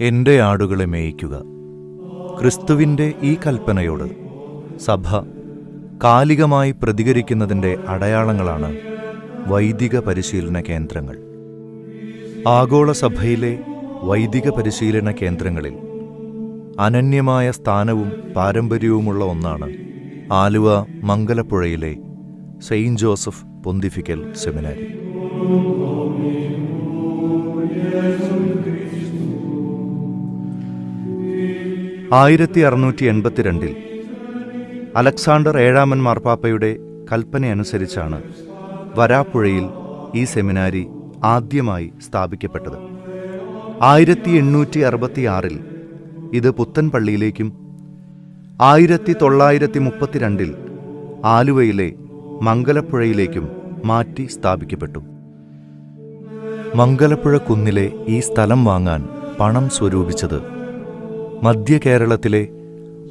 എന്റെ ആടുകളെ മേയിക്കുക. ക്രിസ്തുവിന്റെ ഈ കൽപ്പനയോട് സഭ കാലികമായി പ്രതികരിക്കുന്നതിന്റെ അടയാളങ്ങളാണ് വൈദിക പരിശീലന കേന്ദ്രങ്ങൾ. ആഗോള സഭയിലെ വൈദിക പരിശീലന കേന്ദ്രങ്ങളിൽ അനന്യമായ സ്ഥാനവും പാരമ്പര്യവുമുള്ള ഒന്നാണ് ആലുവ മംഗലപ്പുഴയിലെ സെയിന്റ് ജോസഫ് പൊന്തിഫിക്കൽ സെമിനാരി. ആയിരത്തി അറുന്നൂറ്റി എൺപത്തിരണ്ടിൽ അലക്സാണ്ടർ ഏഴാമൻ മാർപ്പാപ്പയുടെ കൽപ്പനയനുസരിച്ചാണ് വരാപ്പുഴയിൽ ഈ സെമിനാരി ആദ്യമായി സ്ഥാപിക്കപ്പെട്ടത്. ആയിരത്തി എണ്ണൂറ്റി അറുപത്തിയാറിൽ ഇത് പുത്തൻപള്ളിയിലേക്കും ആയിരത്തി തൊള്ളായിരത്തി മുപ്പത്തിരണ്ടിൽ ആലുവയിലെ മംഗലപ്പുഴയിലേക്കും മാറ്റി സ്ഥാപിക്കപ്പെട്ടു. മംഗലപ്പുഴ കുന്നിലെ ഈ സ്ഥലം വാങ്ങാൻ പണം സ്വരൂപിച്ചത് മധ്യ കേരളത്തിലെ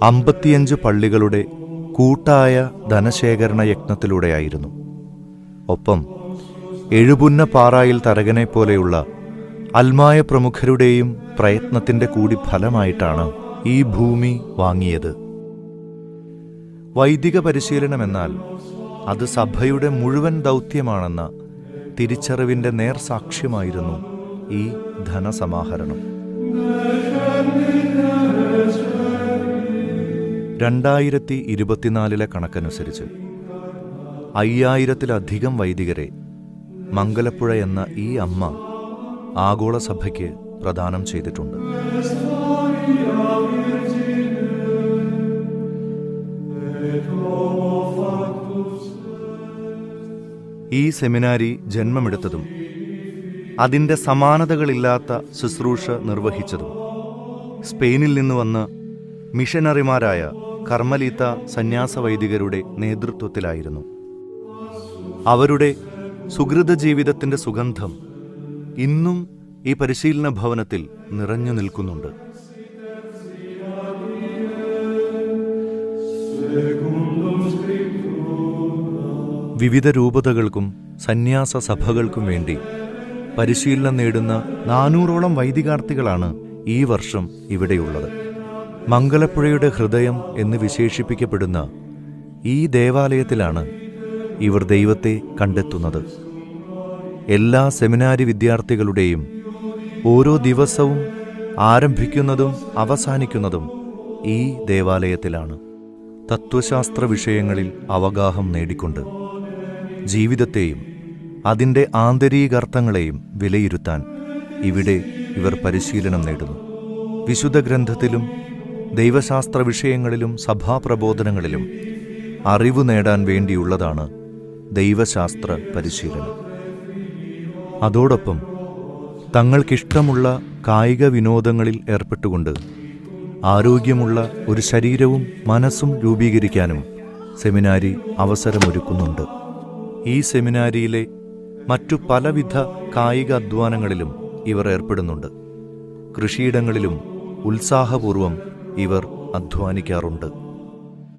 അമ്പത്തിയഞ്ച് പള്ളികളുടെ കൂട്ടായ ധനശേഖരണ യജ്ഞത്തിലൂടെയായിരുന്നു. ഒപ്പം എഴുപുന്ന പാറായിൽ തരകനെ പോലെയുള്ള അൽമായ പ്രമുഖരുടെയും പ്രയത്നത്തിന്റെ കൂടി ഫലമായിട്ടാണ് ഈ ഭൂമി വാങ്ങിയത്. വൈദിക പരിശീലനം എന്നാൽ അത് സഭയുടെ മുഴുവൻ ദൗത്യമാണെന്ന തിരിച്ചറിവിന്റെ നേർസാക്ഷ്യമായിരുന്നു ഈ ധനസമാഹരണം. രണ്ടായിരത്തി ഇരുപത്തിനാലിലെ കണക്കനുസരിച്ച് അയ്യായിരത്തിലധികം വൈദികരെ മംഗലപ്പുഴ എന്ന ഈ അമ്മ ആഗോള സഭയ്ക്ക് പ്രദാനം ചെയ്തിട്ടുണ്ട്. ഈ സെമിനാരി ജന്മമെടുത്തതും അതിന്റെ സമാനതകളില്ലാത്ത ശുശ്രൂഷ നിർവഹിച്ചതും. സ്പെയിനിൽ നിന്ന് വന്ന് മിഷനറിമാരായ കർമ്മലീത്ത സന്യാസ വൈദികരുടെ നേതൃത്വത്തിലായിരുന്നു. അവരുടെ സുഹൃത ജീവിതത്തിന്റെ സുഗന്ധം ഇന്നും ഈ പരിശീലന ഭവനത്തിൽ നിറഞ്ഞു നിൽക്കുന്നുണ്ട്. വിവിധ രൂപതകൾക്കും സന്യാസ സഭകൾക്കും വേണ്ടി പരിശീലനം നേടുന്ന നാനൂറോളം വൈദികാർത്ഥികളാണ് ഈ വർഷം ഇവിടെയുള്ളത്. മംഗലപ്പുഴയുടെ ഹൃദയം എന്ന് വിശേഷിപ്പിക്കപ്പെടുന്ന ഈ ദേവാലയത്തിലാണ് ഇവർ ദൈവത്തെ കണ്ടെത്തുന്നത്. എല്ലാ സെമിനാരി വിദ്യാർത്ഥികളുടെയും ഓരോ ദിവസവും ആരംഭിക്കുന്നതും അവസാനിക്കുന്നതും ഈ ദേവാലയത്തിലാണ്. തത്വശാസ്ത്ര വിഷയങ്ങളിൽ അവഗാഹം നേടിക്കൊണ്ട് ജീവിതത്തെയും അതിന്റെ ആന്തരികാർത്ഥങ്ങളെയും വിലയിരുത്താൻ ഇവിടെ ഇവർ പരിശീലനം നേടുന്നു. വിശുദ്ധ ഗ്രന്ഥത്തിലും ദൈവശാസ്ത്ര വിഷയങ്ങളിലും സഭാപ്രബോധനങ്ങളിലും അറിവ് നേടാൻ വേണ്ടിയുള്ളതാണ് ദൈവശാസ്ത്ര പരിശീലനം. അതോടൊപ്പം തങ്ങൾക്കിഷ്ടമുള്ള കായിക വിനോദങ്ങളിൽ ഏർപ്പെട്ടുകൊണ്ട് ആരോഗ്യമുള്ള ഒരു ശരീരവും മനസ്സും രൂപീകരിക്കാനും സെമിനാരി അവസരമൊരുക്കുന്നുണ്ട്. ഈ സെമിനാരിയിലെ മറ്റു പലവിധ കായിക അധ്വാനങ്ങളിലും ഇവർ ഏർപ്പെടുന്നുണ്ട്. കൃഷിയിടങ്ങളിലും ഉത്സാഹപൂർവം ഇവർ അധ്വാനിക്കാറുണ്ട്.